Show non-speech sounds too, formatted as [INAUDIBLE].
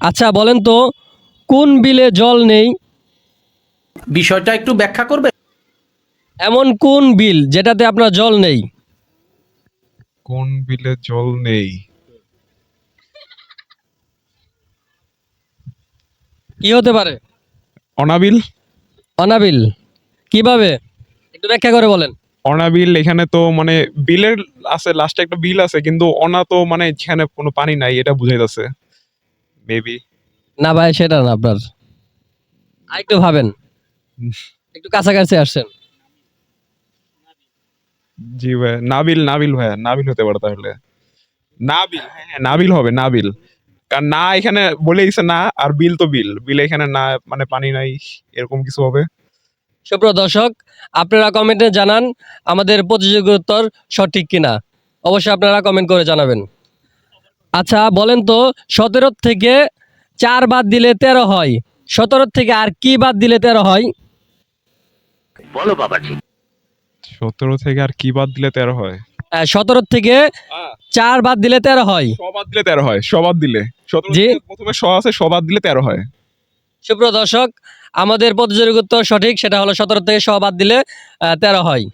আচ্ছা বলেন তো কোন বিলে জল নেই? বিষয়টা একটু ব্যাখ্যা করবে এমন কোন বিল যেটাতে আপনার জল নেই? কোন বিলে জল নেই? কি হতে পারে? অনাবিল। অনাবিল। কীভাবে? একটু ব্যাখ্যা করে বলেন। অনাবিল এখানে তো মানে বিলের আছে লাস্টে একটা বিল আছে কিন্তু অনা তো মানে এখানে কোনো পানি নাই এটা বুঝাইতেছে। মেবি না ভাই সেটা না আপনার। আরেকটু ভাবেন। [LAUGHS] একটু কাছাকাছি আসছেন। জি ভাই নাবিল নাবিল ভাইয়া নাবিল হতে পারে তাহলে। নাবিল হ্যাঁ হ্যাঁ, নাবিল হবে নাবিল। কারণ না এখানে বলে দিছে না আর বিল তো বিল। বিল এখানে না মানে পানি নাই এরকম কিছু হবে। সুপ্রিয় দর্শক আপনারা কমেন্টে জানান আমাদের প্রতিযোগিতার সঠিক কিনা। অবশ্যই আপনারা কমেন্ট করে জানাবেন। আচ্ছা বলেন তো সতেরো থেকে চার বাদ দিলে তেরো হয়। সতেরো থেকে আর কি বাদ দিলে তেরো হয়? বলো সতেরো থেকে আর কি বাদ দিলে তেরো হয়? সতেরো থেকে চার বাদ দিলে তেরো হয়। সবাদ দিলে তেরো হয় সবাদ দিলে। জি। প্রথমে স আছে সবাদ দিলে তেরো হয়। সুপ্রিয় দর্শক আমাদের প্রতিযোগিতা সঠিক সেটা হলো সতেরো থেকে শ বাদ দিলে তেরো হয়।